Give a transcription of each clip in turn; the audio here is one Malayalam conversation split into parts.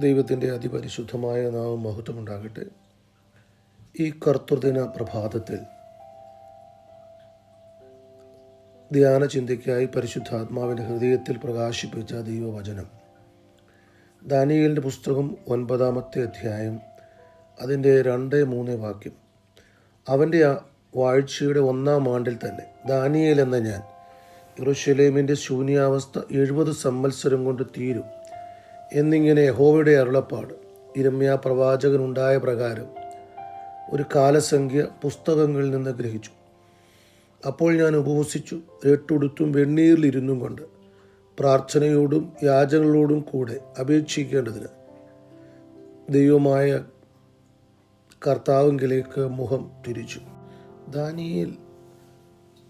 ദൈവത്തിന്റെ അതിപരിശുദ്ധമായ നാമം മഹത്വമുണ്ടാകട്ടെ. ഈ കർത്തൃദിന പ്രഭാതത്തിൽ ധ്യാന ചിന്തയ്ക്കായി പരിശുദ്ധാത്മാവിന്റെ ഹൃദയത്തിൽ പ്രകാശിപ്പിച്ച ദൈവവചനം. ദാനിയലിന്റെ പുസ്തകം ഒൻപതാമത്തെ അധ്യായം അതിന്റെ രണ്ട് മൂന്ന് വാക്യം. അവന്റെ വാഴ്ചയുടെ ഒന്നാം ആണ്ടിൽ തന്നെ ദാനിയേൽ എന്ന ഞാൻ ഇറുഷലേമിന്റെ ശൂന്യാവസ്ഥ എഴുപത് സമ്മത്സരം കൊണ്ട് തീരും. എന്നിങ്ങനെ യഹോവയുടെ അരുളപ്പാട് ഇരമ്യ പ്രവാചകനുണ്ടായ പ്രകാരം ഒരു കാലസംഖ്യ പുസ്തകങ്ങളിൽ നിന്ന് ഗ്രഹിച്ചു. അപ്പോൾ ഞാൻ ഉപവസിച്ചു രട്ടുടുത്തും വെണ്ണീരിലിരുന്നും കൊണ്ട് പ്രാർത്ഥനയോടും യാചകളോടും കൂടെ അപേക്ഷിക്കേണ്ടതിന് ദൈവമായ കർത്താവിങ്കിലേക്ക് മുഖം തിരിച്ചു. ദാനിയേൽ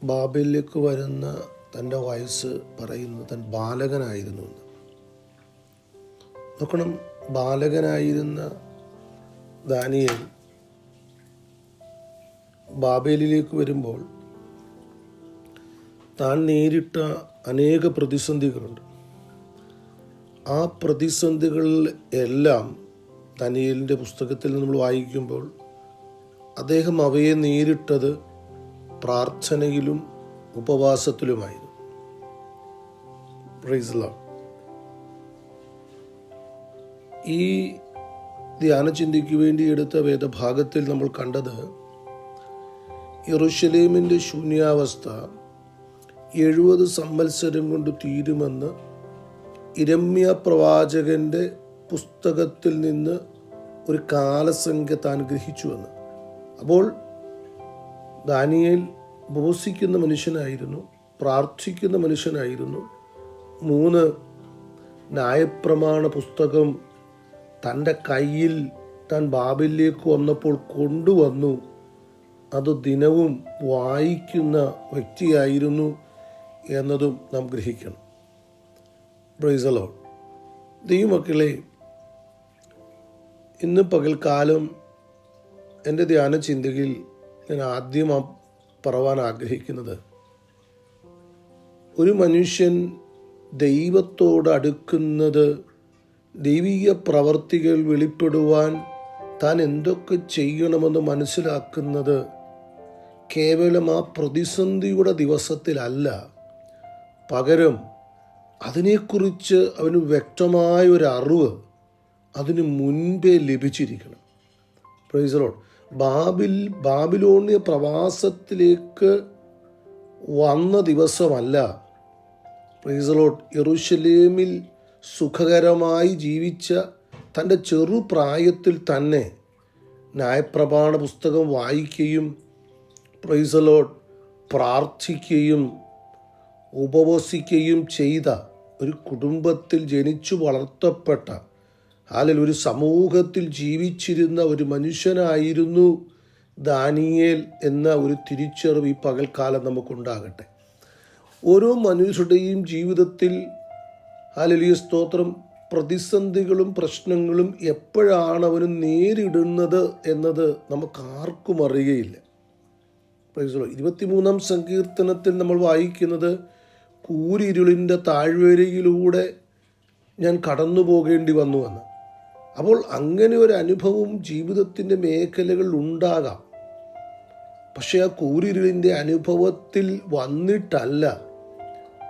ബാബലിലേക്ക് വരുന്ന തന്റെ വയസ്സ് പറയുന്നു തൻ ബാലകനായിരുന്നു എന്ന്. നോക്കണം ബാലകനായിരുന്ന ദാനിയൽ ബാബേലിലേക്ക് വരുമ്പോൾ താൻ നേരിട്ട അനേക പ്രതിസന്ധികളുണ്ട് ആ പ്രതിസന്ധികളിൽ എല്ലാം ദാനിയലിന്റെ പുസ്തകത്തിൽ നമ്മൾ വായിക്കുമ്പോൾ അദ്ദേഹം അവയെ നേരിട്ടത് പ്രാർത്ഥനയിലും ഉപവാസത്തിലുമായിരുന്നു പ്രൈസ്. ഈ ധ്യാനചിന്തയ്ക്ക് വേണ്ടി എടുത്ത വേദഭാഗത്തിൽ നമ്മൾ കണ്ടത് ഇറുഷലേമിന്റെ ശൂന്യാവസ്ഥ എഴുപത് സംവത്സരം കൊണ്ട് തീരുമെന്ന് ഇരമ്യ പ്രവാചകന്റെ പുസ്തകത്തിൽ നിന്ന് ഒരു കാലസംഖ്യ താൻ ഗ്രഹിച്ചുവെന്ന് അപ്പോൾ ദാനിയേൽ ബോസിക്കുന്ന മനുഷ്യനായിരുന്നു പ്രാർത്ഥിക്കുന്ന മനുഷ്യനായിരുന്നു. മൂന്ന് ന്യായപ്രമാണ പുസ്തകം തന്റെ കയ്യിൽ താൻ ബാബിലേക്ക് വന്നപ്പോൾ കൊണ്ടുവന്നു. അത് ദിനവും വായിക്കുന്ന വ്യക്തിയായിരുന്നു എന്നതും നാം ഗ്രഹിക്കണം. ബ്രൈസലോ ദൈവമക്കളെ ഇന്ന് പകൽക്കാലം എന്റെ ധ്യാന ചിന്തയിൽ ഞാൻ ആദ്യം പറവാൻ ആഗ്രഹിക്കുന്നത്. ഒരു മനുഷ്യൻ ദൈവത്തോട് അടുക്കുന്നത് ദൈവിക പ്രവർത്തികൾ വെളിപ്പെടുവാൻ താൻ എന്തൊക്കെ ചെയ്യണമെന്ന് മനസ്സിലാക്കുന്നത് കേവലം ആ പ്രതിസന്ധിയുടെ ദിവസത്തിലല്ല. പകരം അതിനെക്കുറിച്ച് അവന് വ്യക്തമായ ഒരു അറിവ് അതിന് മുൻപേ ലഭിച്ചിരിക്കണം. പ്രൈസറോഡ് ബാബിൽ ബാബിലോണിയ പ്രവാസത്തിലേക്ക് വന്ന ദിവസമല്ല. പ്രൈസലോട്ട് യെറൂശലേമിൽ സുഖകരമായി ജീവിച്ച തന്റെ ചെറുപ്രായത്തിൽ തന്നെ ന്യായപ്രമാണ പുസ്തകം വായിക്കുകയും പ്രൈസലോട്ട് പ്രാർത്ഥിക്കുകയും ഉപവസിക്കുകയും ചെയ്ത ഒരു കുടുംബത്തിൽ ജനിച്ചു വളർത്തപ്പെട്ട അല്ലെങ്കിൽ ഒരു സമൂഹത്തിൽ ജീവിച്ചിരുന്ന ഒരു മനുഷ്യനായിരുന്നു ദാനിയേൽ എന്ന ഒരു തിരിച്ചറിവ് ഈ പകൽക്കാലം നമുക്കുണ്ടാകട്ടെ. ഓരോ മനുഷ്യരുടെയും ജീവിതത്തിൽ ഹാലലിയ സ്തോത്രം. പ്രതിസന്ധികളും പ്രശ്നങ്ങളും എപ്പോഴാണ് അവന് നേരിടുന്നത് എന്നത് നമുക്ക് ആർക്കും അറിയുകയില്ല പ്രൈസലോ ഇരുപത്തിമൂന്നാം സങ്കീർത്തനത്തിൽ നമ്മൾ വായിക്കുന്നത് കൂരിരുളിന്റെ താഴ്വരയിലൂടെ ഞാൻ കടന്നു പോകേണ്ടി വന്നു എന്ന്. അപ്പോൾ അങ്ങനെ ഒരു അനുഭവം ജീവിതത്തിന്റെ മേഖലകളിൽ ഉണ്ടാകാം. പക്ഷേ ആ കൂരിരുളിന്റെ അനുഭവത്തിൽ വന്നിട്ടല്ല.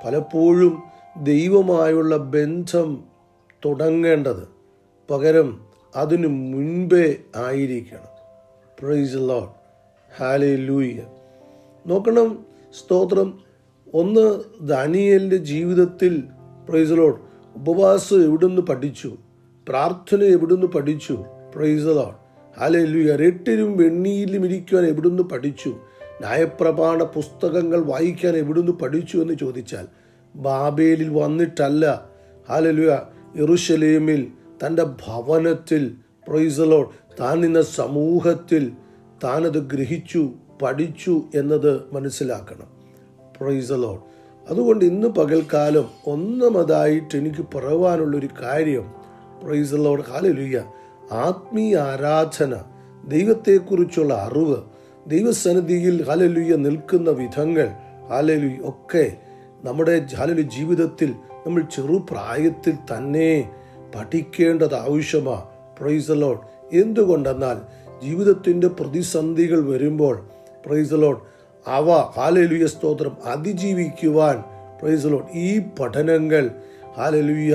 പലപ്പോഴും ദൈവമായുള്ള ബന്ധം തുടങ്ങേണ്ടത് പകരം അതിനു മുൻപേ ആയിരിക്കണം. പ്രൈസ് ലോഡ് ഹാലേ ലൂയ്യ നോക്കണം സ്തോത്രം. ഒന്ന് ദാനിയലിന്റെ ജീവിതത്തിൽ പ്രൈസ് ലോഡ് ഉപവാസം എവിടുന്ന് പഠിച്ചു? പ്രാർത്ഥന എവിടുന്ന് പഠിച്ചു? പ്രൈസ് ലോഡ് ഹാലേ ലൂയ്യ രട്ടിലും വെണ്ണിയിലും ഇരിക്കുവാൻ എവിടുന്ന് പഠിച്ചു? ന്യായപ്രമാണ പുസ്തകങ്ങൾ വായിക്കാൻ എവിടുന്ന് പഠിച്ചു എന്ന് ചോദിച്ചാൽ ബാബേലിൽ വന്നിട്ടല്ല. ഹാലലുയ ഇറുഷലേമിൽ തന്റെ ഭവനത്തിൽ പ്രൈസലോൾ താൻ നിന്ന സമൂഹത്തിൽ താനത് ഗ്രഹിച്ചു പഠിച്ചു എന്നത് മനസ്സിലാക്കണം. പ്രൈസലോൾ അതുകൊണ്ട് ഇന്ന് പകൽക്കാലം ഒന്നാമതായിട്ട് എനിക്ക് പറവാനുള്ളൊരു കാര്യം പ്രൈസലോട് ഹാലലുയ്യ ആത്മീയ ആരാധന ദൈവത്തെക്കുറിച്ചുള്ള അറിവ് ദൈവസന്നിധിയിൽ ഹാലലുയ നിൽക്കുന്ന വിധങ്ങൾ ഹാലലുയ ഒക്കെ നമ്മുടെ ജാലലു ജീവിതത്തിൽ നമ്മൾ ചെറുപ്രായത്തിൽ തന്നെ പഠിക്കേണ്ടത് ആവശ്യമാണ് പ്രൈസലോൺ എന്തുകൊണ്ടെന്നാൽ ജീവിതത്തിന്റെ പ്രതിസന്ധികൾ വരുമ്പോൾ പ്രൈസ് അലോട്ട് അവ ഹാലലുയ സ്തോത്രം അതിജീവിക്കുവാൻ പ്രൈസലോൺ ഈ പഠനങ്ങൾ ഹാലലുയ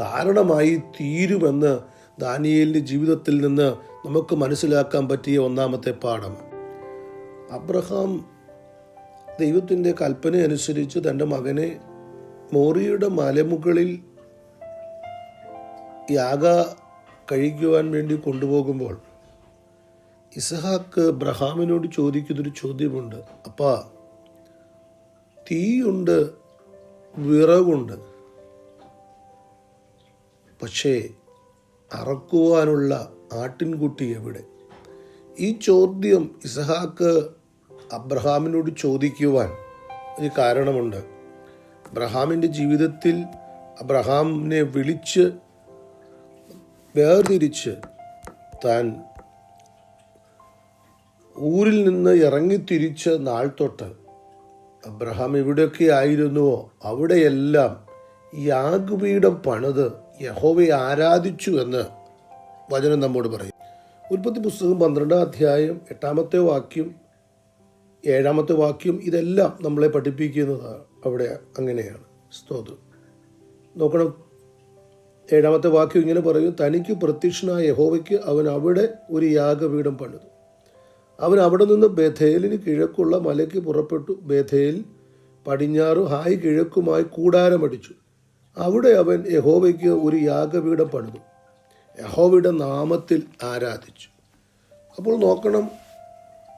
കാരണമായി തീരുമെന്ന് ദാനിയേലിന്റെ ജീവിതത്തിൽ നിന്ന് നമുക്ക് മനസ്സിലാക്കാൻ പറ്റിയ ഒന്നാമത്തെ പാഠം. അബ്രഹാം ദൈവത്തിന്റെ കൽപ്പന അനുസരിച്ച് തന്റെ മകനെ മോറിയുടെ മലമുകളിൽ യാഗ കഴിക്കുവാൻ വേണ്ടി കൊണ്ടുപോകുമ്പോൾ ഇസഹാക്ക് ബ്രഹാമിനോട് ചോദിക്കുന്നൊരു ചോദ്യമുണ്ട്. അപ്പാ തീയുണ്ട് വിറകുണ്ട്. പക്ഷേ അറക്കുവാനുള്ള ആട്ടിൻകുട്ടി എവിടെ? ഈ ചോദ്യം ഇസഹാക്ക് അബ്രഹാമിനോട് ചോദിക്കുവാൻ ഒരു കാരണമുണ്ട്. അബ്രഹാമിന്റെ ജീവിതത്തിൽ അബ്രഹാമിനെ വിളിച്ച് വേർതിരിച്ച് താൻ ഊരിൽ നിന്ന് ഇറങ്ങിത്തിരിച്ച നാൾ തൊട്ട് അബ്രഹാം എവിടെയൊക്കെ ആയിരുന്നുവോ അവിടെയെല്ലാം യാഗപീഠം പണിത് യഹോവയെ ആരാധിച്ചു എന്ന് വചനം നമ്മോട് പറയും. ഉൽപ്പത്തി പുസ്തകം പന്ത്രണ്ടാം അധ്യായം എട്ടാമത്തെ വാക്യം ഏഴാമത്തെ വാക്യം ഇതെല്ലാം നമ്മളെ പഠിപ്പിക്കുന്നത് അവിടെ അങ്ങനെയാണ്. സ്തോത്രം. നോക്കണം. ഏഴാമത്തെ വാക്യം ഇങ്ങനെ പറയും തനിക്ക് പ്രത്യക്ഷനായ യഹോവയ്ക്ക് അവൻ അവിടെ ഒരു യാഗപീഠം പണിതു. അവൻ അവിടെ നിന്ന് ബഥേലിന് കിഴക്കുള്ള മലയ്ക്ക് പുറപ്പെട്ടു. ബഥേൽ പടിഞ്ഞാറും ഹായ് കിഴക്കുമായി കൂടാരമടിച്ചു. അവിടെ അവൻ യഹോവയ്ക്ക് ഒരു യാഗപീഠം പണിതു. യഹോവയുടെ നാമത്തിൽ ആരാധിച്ചു. അപ്പോൾ നോക്കണം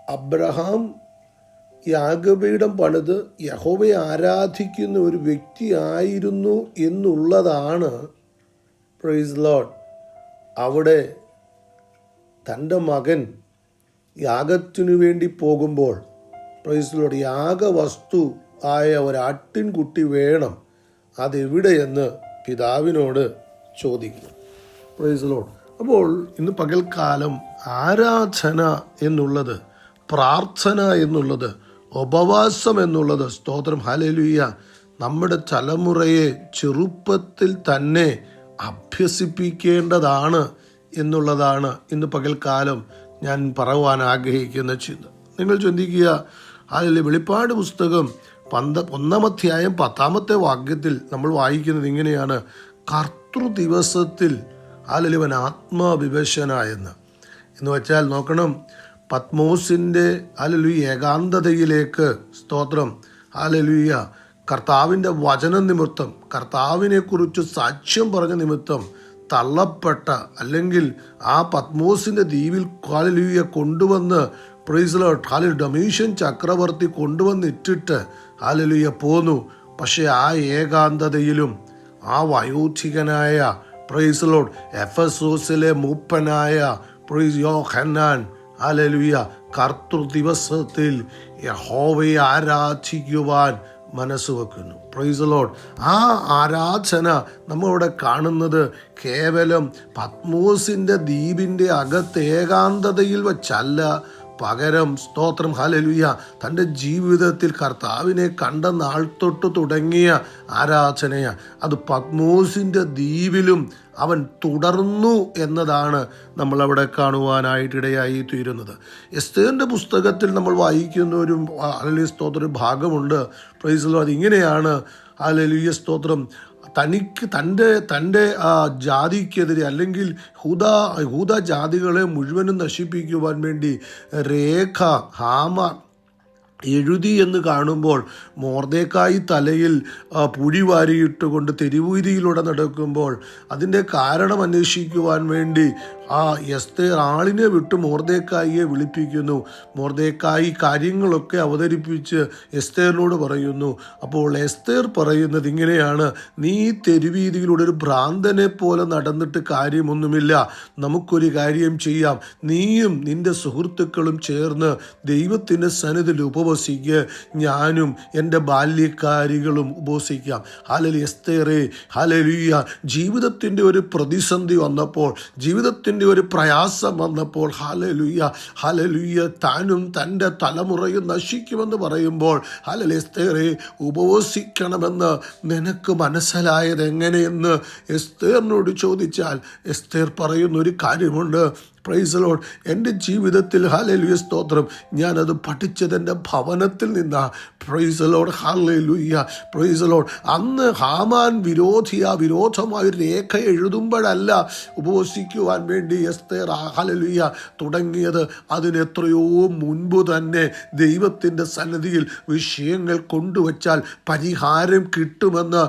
അബ്രഹാം യാഗപീഠം പണിത് യഹോവയെ ആരാധിക്കുന്ന ഒരു വ്യക്തിയായിരുന്നു എന്നുള്ളതാണ്. പ്രൈസ് ലോഡ് അവിടെ തന്റെ മകൻ യാഗത്തിനു വേണ്ടി പോകുമ്പോൾ പ്രൈസ് ലോഡ് യാഗവസ്തു ആയ ഒരാട്ടിൻകുട്ടി വേണം. അതെവിടെയെന്ന് പിതാവിനോട് ചോദിക്കും. പ്രൈസ് ലോഡ് അപ്പോൾ ഇന്ന് പകൽക്കാലം ആരാധന എന്നുള്ളത് പ്രാർത്ഥന എന്നുള്ളത് ഉപവാസം എന്നുള്ളത് സ്തോത്രം ഹലലുയ്യ നമ്മുടെ തലമുറയെ ചെറുപ്പത്തിൽ തന്നെ അഭ്യസിപ്പിക്കേണ്ടതാണ് എന്നുള്ളതാണ് ഇന്ന് പകൽക്കാലം ഞാൻ പറയുവാൻ ആഗ്രഹിക്കുന്ന ചിന്ത. നിങ്ങൾ ചിന്തിക്കുക അതിൽ വെളിപ്പാട് പുസ്തകം പന്ത ഒന്നാമധ്യായം പത്താമത്തെ വാക്യത്തിൽ നമ്മൾ വായിക്കുന്നത് ഇങ്ങനെയാണ്. കർത്തൃ ദിവസത്തിൽ അതിലിവൻ ആത്മാവിവശനായെന്ന്. എന്ന് വെച്ചാൽ നോക്കണം പത്മോസിന്റെ അലലു ഏകാന്തതയിലേക്ക് സ്തോത്രം. അലലുയ കർത്താവിന്റെ വചന നിമിത്തം കർത്താവിനെക്കുറിച്ച് സാക്ഷ്യം പറഞ്ഞ നിമിത്തം തള്ളപ്പെട്ട അല്ലെങ്കിൽ ആ പത്മോസിന്റെ ദ്വീപിൽ കാലലുയ കൊണ്ടുവന്ന് പ്രൈസലോ ഹാലിൽ ഡൊമീഷ്യൻ ചക്രവർത്തി കൊണ്ടുവന്നിട്ടിട്ട് ഹാലലുയ പോന്നു. പക്ഷേ ആ ഏകാന്തതയിലും ആ വയോധികനായ പ്രൈസലോഡ് എഫ് എസ് മൂപ്പനായ പ്രീസ് യോ ഹന്നാൻ ഹാലലുയ കർത്തൃ ദിവസത്തിൽ യഹോവയെ ആരാധിക്കുവാൻ മനസ്സ് വെക്കുന്നു. പ്രൈസ് ലോഡ് ആ ആരാധന നമ്മളിവിടെ കാണുന്നത് കേവലം പത്മോസിന്റെ ദ്വീപിന്റെ അകത്ത് ഏകാന്തതയിൽ വച്ചല്ല. പകരം സ്തോത്രം ഹലലുയ തന്റെ ജീവിതത്തിൽ കർത്താവിനെ കണ്ട നാൾ തൊട്ട് തുടങ്ങിയ ആരാധനയാണ്. അത് പത്മോസിന്റെ ദ്വീപിലും അവൻ തുടർന്നു എന്നതാണ് നമ്മളവിടെ കാണുവാനായിട്ടിടയായി തീരുന്നത്. എസ്തേറിന്റെ പുസ്തകത്തിൽ നമ്മൾ വായിക്കുന്ന ഒരു അലലി സ്തോത്ര ഒരു ഭാഗമുണ്ട്. പ്രൈസലോ അതിങ്ങനെയാണ് അലലിയ സ്തോത്രം. തനിക്ക് തന്റെ തന്റെ ജാതിക്കെതിരെ അല്ലെങ്കിൽ ഹൂദ ഹൂദ ജാതികളെ മുഴുവനും നശിപ്പിക്കുവാൻ വേണ്ടി രേഖ ഹാമ എഴുതി എന്ന് കാണുമ്പോൾ മോർദേക്കായി തലയിൽ പുഴി വാരിയിട്ടുകൊണ്ട് തെരുവീതിയിലൂടെ നടക്കുമ്പോൾ അതിന്റെ കാരണം അന്വേഷിക്കുവാൻ വേണ്ടി ആ എസ്തേർ ആളിനെ വിട്ട് മോർദേക്കായിയെ വിളിപ്പിക്കുന്നു. മോർദേക്കായി കാര്യങ്ങളൊക്കെ അവതരിപ്പിച്ച് എസ്തേറിനോട് പറയുന്നു. അപ്പോൾ എസ്തേർ പറയുന്നത് ഇങ്ങനെയാണ്. നീ തെരുവീതിയിലൂടെ ഒരു ഭ്രാന്തനെ പോലെ നടന്നിട്ട് കാര്യമൊന്നുമില്ല. നമുക്കൊരു കാര്യം ചെയ്യാം. നീയും നിന്റെ സുഹൃത്തുക്കളും ചേർന്ന് ദൈവത്തിന്റെ സന്നിധിയിൽ ഉപവസിക്കും. ഞാനും എന്റെ ബാല്യക്കാരികളും ഉപവസിക്കാം. ഹാലലി എസ്തേറെ ഹാലലുയ്യ ജീവിതത്തിന്റെ ഒരു പ്രതിസന്ധി വന്നപ്പോൾ ജീവിതത്തിന്റെ ഒരു പ്രയാസം വന്നപ്പോൾ ഹാലലുയ്യ ഹാലലുയ്യ താനും തന്റെ തലമുറയും നശിക്കുമെന്ന് പറയുമ്പോൾ ഹലലെസ്തേറെ ഉപവസിക്കണമെന്ന് നിനക്ക് മനസ്സിലായത് എങ്ങനെയെന്ന് എസ്തേറിനോട് ചോദിച്ചാൽ എസ്തേർ പറയുന്ന ഒരു കാര്യമുണ്ട്. പ്രൈസ് ലോഡ് എന്റെ ജീവിതത്തിൽ ഹാലലുയ സ്തോത്രം. ഞാനത് പഠിച്ചത് എന്റെ ഭവനത്തിൽ നിന്നാണ് praise Lord hallelujah praise Lord അന്ന് ഹാമാൻ വിരോധിയ വിരോധമായ ഒരു രേഖ എഴുതുമ്പോഴല്ല ഉപവസിക്കുവാൻ വേണ്ടി എസ്തേർ ഹാലലുയ്യ തുടങ്ങിയത്. അതിനെത്രയോ മുൻപ് തന്നെ ദൈവത്തിന്റെ സന്നിധിയിൽ വിഷയങ്ങൾ കൊണ്ടുവച്ചാൽ പരിഹാരം കിട്ടുമെന്ന്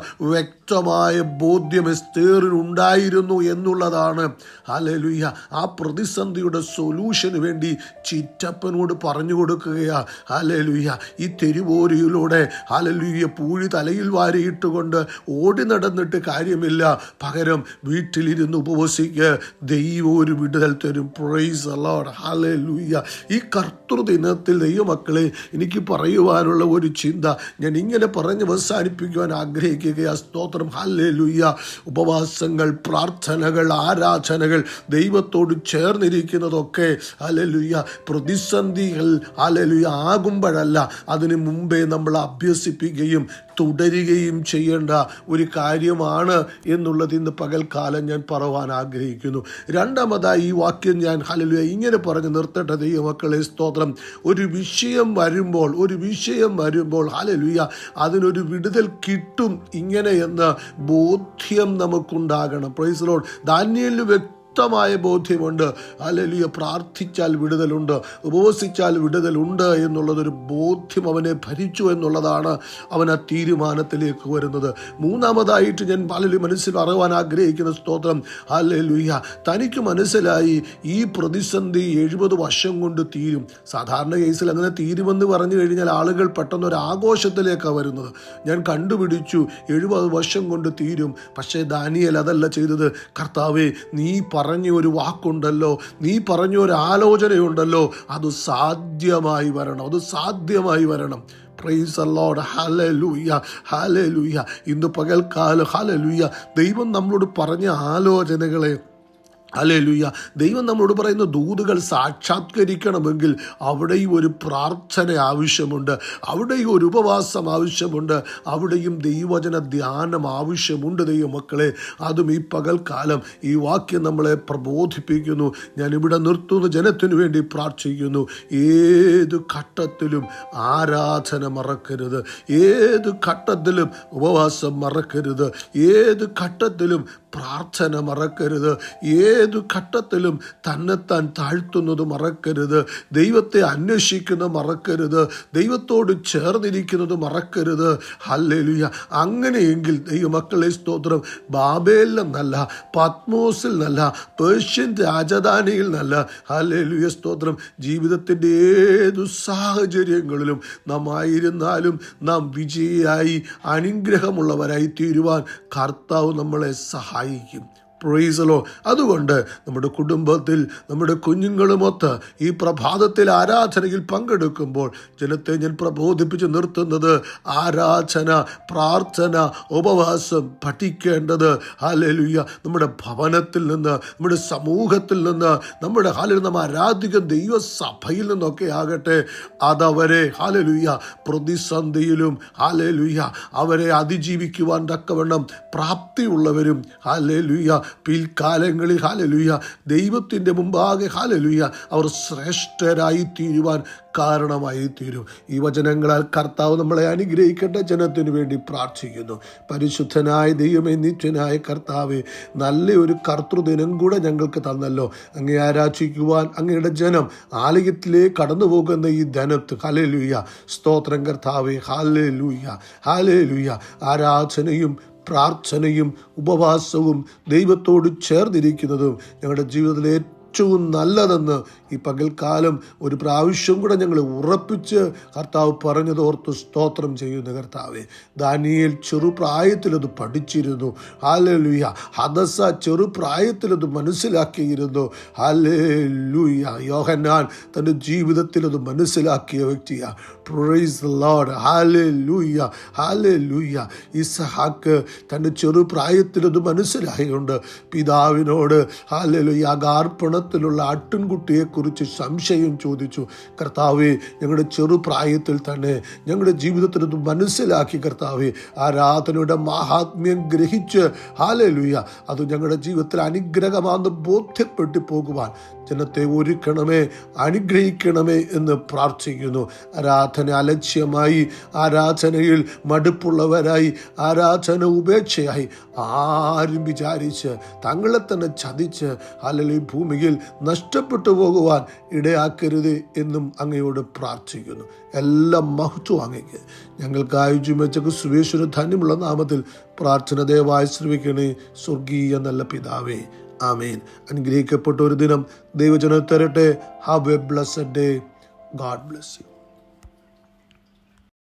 വ്യക്തമായ ബോധ്യം എസ്തേറിനുണ്ടായിരുന്നു എന്നുള്ളതാണ്. ഹാലലുയ്യ ആ പ്രതിസന്ധിയുടെ സൊല്യൂഷന് വേണ്ടി ചിറ്റപ്പനോട് പറഞ്ഞു കൊടുക്കുകയാ. ഹാലലുയ്യ ഈ തെരുവോരിയിലൂടെ ഹാലലുയ്യ പൂഴി തലയിൽ വാരിയിട്ടുകൊണ്ട് ഓടി നടന്നിട്ട് കാര്യമില്ല. പകരം വീട്ടിലിരുന്ന് ഉപവസിക്ക്. ദൈവം ഒരു വിടുതൽ തരും. പ്രൈസ് അലോഡ് ഹാലലുയ്യ ഈ കർത്തൃദിനത്തിൽ ദൈവമക്കളെ എനിക്ക് പറയുവാനുള്ള ഒരു ചിന്ത. ഞാൻ ഇങ്ങനെ പറഞ്ഞ് അവസാനിപ്പിക്കുവാൻ ആഗ്രഹിക്കുകയാ. സ്തോത്രം. ഹാലലുയ്യ ഉപവാസങ്ങൾ പ്രാർത്ഥനകൾ ആരാധനകൾ ദൈവത്തോട് ചേർന്നിരിക്കുന്നതൊക്കെ അലലുയ്യ പ്രതിസന്ധികൾ അലലുയ്യ ആകുമ്പോഴല്ല അതിന് മുമ്പേ നമ്മൾ അഭ്യസിപ്പിക്കുകയും തുടരുകയും ചെയ്യേണ്ട ഒരു കാര്യമാണ് എന്നുള്ളത് ഇന്ന് പകൽക്കാലം ഞാൻ പറവാൻ ആഗ്രഹിക്കുന്നു. രണ്ടാമതായി ഈ വാക്യം ഞാൻ ഹലലുവ ഇങ്ങനെ പറഞ്ഞ് നിർത്തട്ടെ ദൈവമക്കളെ സ്തോത്രം. ഒരു വിഷയം വരുമ്പോൾ ഒരു വിഷയം വരുമ്പോൾ ഹലലുയ അതിനൊരു വിടുതൽ കിട്ടും ഇങ്ങനെ എന്ന് ബോധ്യം നമുക്കുണ്ടാകണം. പ്രൈസ് പ്രൈസലോട് ധാന്യലിന് വ്യക്തി വ്യക്തമായ ബോധ്യമുണ്ട്. അലലിയ പ്രാർത്ഥിച്ചാൽ വിടുതലുണ്ട് ഉപവസിച്ചാൽ വിടുതലുണ്ട് എന്നുള്ളതൊരു ബോധ്യം അവനെ ഭരിച്ചു എന്നുള്ളതാണ് അവൻ ആ തീരുമാനത്തിലേക്ക് വരുന്നത്. മൂന്നാമതായിട്ട് ഞാൻ പലരും മനസ്സിൽ അറിവാൻ ആഗ്രഹിക്കുന്ന സ്തോത്രം അല്ലുയ്യ തനിക്ക് മനസ്സിലായി ഈ പ്രതിസന്ധി എഴുപത് വർഷം കൊണ്ട് തീരും. സാധാരണ കേസിൽ അങ്ങനെ തീരുമെന്ന് പറഞ്ഞു കഴിഞ്ഞാൽ ആളുകൾ പെട്ടെന്ന് ഒരു ആഘോഷത്തിലേക്കാണ് വരുന്നത്. ഞാൻ കണ്ടുപിടിച്ചു എഴുപത് വർഷം കൊണ്ട് തീരും. പക്ഷേ ദാനിയൽ അതല്ല ചെയ്തത്. കർത്താവെ നീ പറഞ്ഞ ഒരു വാക്കുണ്ടല്ലോ നീ പറഞ്ഞ ഒരു ആലോചനയുണ്ടല്ലോ അത് സാധ്യമായി വരണം അത് സാധ്യമായി വരണം. പ്രൈസ് അല്ലോഡ് ഹാലലൂയ ലൂയ്യ ഇന്ന് പകൽക്കാലം. ലൂയ്യ ദൈവം നമ്മളോട് പറഞ്ഞ ആലോചനകളെ അല്ലേലുയ്യ ദൈവം നമ്മളോട് പറയുന്ന ദൂതുകൾ സാക്ഷാത്കരിക്കണമെങ്കിൽ അവിടെയും ഒരു പ്രാർത്ഥന ആവശ്യമുണ്ട് അവിടെയും ഒരു ഉപവാസം ആവശ്യമുണ്ട് അവിടെയും ദൈവചന ധ്യാനം ആവശ്യമുണ്ട് ദൈവമക്കളെ. അതും ഈ പകൽക്കാലം ഈ വാക്യം നമ്മളെ പ്രബോധിപ്പിക്കുന്നു. ഞാൻ ഇവിടെ നിർത്തുന്ന ജനത്തിനു വേണ്ടി പ്രാർത്ഥിക്കുന്നു. ഏത് ഘട്ടത്തിലും ആരാധന മറക്കരുത് ഏത് ഘട്ടത്തിലും ഉപവാസം മറക്കരുത് ഏത് ഘട്ടത്തിലും പ്രാർത്ഥന മറക്കരുത് ഏതു ഘട്ടത്തിലും തന്നെത്താൻ താഴ്ത്തുന്നത് മറക്കരുത്. ദൈവത്തെ അന്വേഷിക്കുന്നത് മറക്കരുത്. ദൈവത്തോട് ചേർന്നിരിക്കുന്നത് മറക്കരുത്. ഹല്ലേലുയ. അങ്ങനെയെങ്കിൽ ദൈവമക്കളെ സ്തോത്രം. ബാബേലിൽ നിന്നല്ല പത്മോസിൽ നിന്നല്ല പേർഷ്യൻ രാജധാനിയിൽ നിന്നല്ല ഹല്ലേലുയ സ്തോത്രം. ജീവിതത്തിന്റെ ഏതു സാഹചര്യങ്ങളിലും നാം ആയിരുന്നാലും നാം വിജയിയായി അനുഗ്രഹമുള്ളവരായി തീരുവാൻ കർത്താവ് നമ്മളെ സഹായിക്കും. പ്രൊയ്സലോ അതുകൊണ്ട് നമ്മുടെ കുടുംബത്തിൽ നമ്മുടെ കുഞ്ഞുങ്ങളുമൊത്ത് ഈ പ്രഭാതത്തിൽ ആരാധനയിൽ പങ്കെടുക്കുമ്പോൾ ജനത്തെ ഞാൻ പ്രബോധിപ്പിച്ച് നിർത്തുന്നത് ആരാധന പ്രാർത്ഥന ഉപവാസം പഠിക്കേണ്ടത്. ഹാലലുയ്യ നമ്മുടെ ഭവനത്തിൽ നിന്ന് നമ്മുടെ സമൂഹത്തിൽ നിന്ന് നമ്മുടെ ഹാലിൽ നമ്മൾ ആരാധിക ദൈവസഭയിൽ നിന്നൊക്കെ ആകട്ടെ. അതവരെ ഹാലലുയ്യ പ്രതിസന്ധിയിലും ഹാലലുയ്യ അവരെ അതിജീവിക്കുവാൻ തക്കവണ്ണം പ്രാപ്തിയുള്ളവരും ഹാലലുയ്യ പിൽക്കാലങ്ങളിൽ ഹാലലുയ്യ ദൈവത്തിന്റെ മുമ്പാകെ ഹാലലുയ്യ അവർ ശ്രേഷ്ഠരായി തീരുവാൻ കാരണമായി തീരും ഈ വചനങ്ങളാൽ കർത്താവ് നമ്മളെ അനുഗ്രഹിക്കേണ്ട ജനത്തിനു വേണ്ടി പ്രാർത്ഥിക്കുന്നു. പരിശുദ്ധനായ ദൈവമേ നിത്യനായ കർത്താവ് നല്ല ഒരു കർത്തൃദിനം കൂടെ ഞങ്ങൾക്ക് തന്നല്ലോ. അങ്ങേ ആരാധിക്കുവാൻ അങ്ങയുടെ ജനം ആലയത്തിലേക്ക് കടന്നു പോകുന്ന ഈ ധനത്ത് ഹലലുയ്യ സ്തോത്രം കർത്താവേ ഹാലേ ലുയ്യ ഹാലേ ലുയ്യ ആരാധനയും പ്രാർത്ഥനയും ഉപവാസവും ദൈവത്തോട് ചേർന്നിരിക്കുന്നതും ഞങ്ങളുടെ ജീവിതത്തിലെ ഏറ്റവും നല്ലതെന്ന് ഈ പകൽക്കാലം ഒരു പ്രാവശ്യം കൂടെ ഞങ്ങൾ ഉറപ്പിച്ച് കർത്താവ് പറഞ്ഞതോർത്ത് സ്തോത്രം ചെയ്യുന്ന കർത്താവെ. ദാനിയേൽ ചെറുപ്രായത്തിലത് പഠിച്ചിരുന്നു പഠിച്ചിരുന്നു. ഹാലലുയ ഹദസ ചെറുപ്രായത്തിലത് മനസ്സിലാക്കിയിരുന്നു മനസ്സിലാക്കിയിരുന്നു. ഹാലലുയ യോഹന്നാൻ തന്റെ ജീവിതത്തിലത് മനസ്സിലാക്കിയ വ്യക്തിയാണ് പ്രൈസ് ലോഡ് ഹാലലുയ ഹാലലുയ ഇസഹാക്ക് തന്റെ ചെറുപ്രായത്തിലത് മനസ്സിലായുണ്ട് പിതാവിനോട് ഹാലലുയ അകാർപ്പണത്തിലുള്ള ആട്ടിൻകുട്ടിയെക്കുറിച്ച് സംശയം ചോദിച്ചു. കർത്താവെ ഞങ്ങളുടെ ചെറുപ്രായത്തിൽ തന്നെ ഞങ്ങളുടെ ജീവിതത്തിൽ അത് മനസ്സിലാക്കി കർത്താവെ ആരാധനയുടെ മഹാത്മ്യം ഗ്രഹിച്ച് ഹാലലുയ അത് ഞങ്ങളുടെ ജീവിതത്തിൽ അനുഗ്രഹമാണെന്ന് ബോധ്യപ്പെട്ടു പോകുവാൻ ജനത്തെ ഒരുക്കണമേ അനുഗ്രഹിക്കണമേ എന്ന് പ്രാർത്ഥിക്കുന്നു. ആരാധന അലക്ഷ്യമായി ആരാധനയിൽ മടുപ്പുള്ളവരായി ആരാധന ഉപേക്ഷയായി ആരും വിചാരിച്ച് തങ്ങളെ തന്നെ ചതിച്ച് അല്ലെങ്കിൽ ഭൂമിയിൽ നഷ്ടപ്പെട്ടു പോകുവാൻ ഇടയാക്കരുത് എന്നും അങ്ങയോട് പ്രാർത്ഥിക്കുന്നു. എല്ലാം മഹത്വം അങ്ങയ്ക്ക്. ഞങ്ങൾക്ക് ആയുജ്യം വെച്ചക്ക് സുവേശ്വര ധന്യമുള്ള നാമത്തിൽ പ്രാർത്ഥന ദയവായി ശ്രമിക്കണേ സ്വർഗീയ നല്ല പിതാവേ. ആമേൻ. അനുഗ്രഹിക്കപ്പെട്ട ഒരു ദിനം ദൈവജനം തരട്ടെ. Have a blessed day god bless you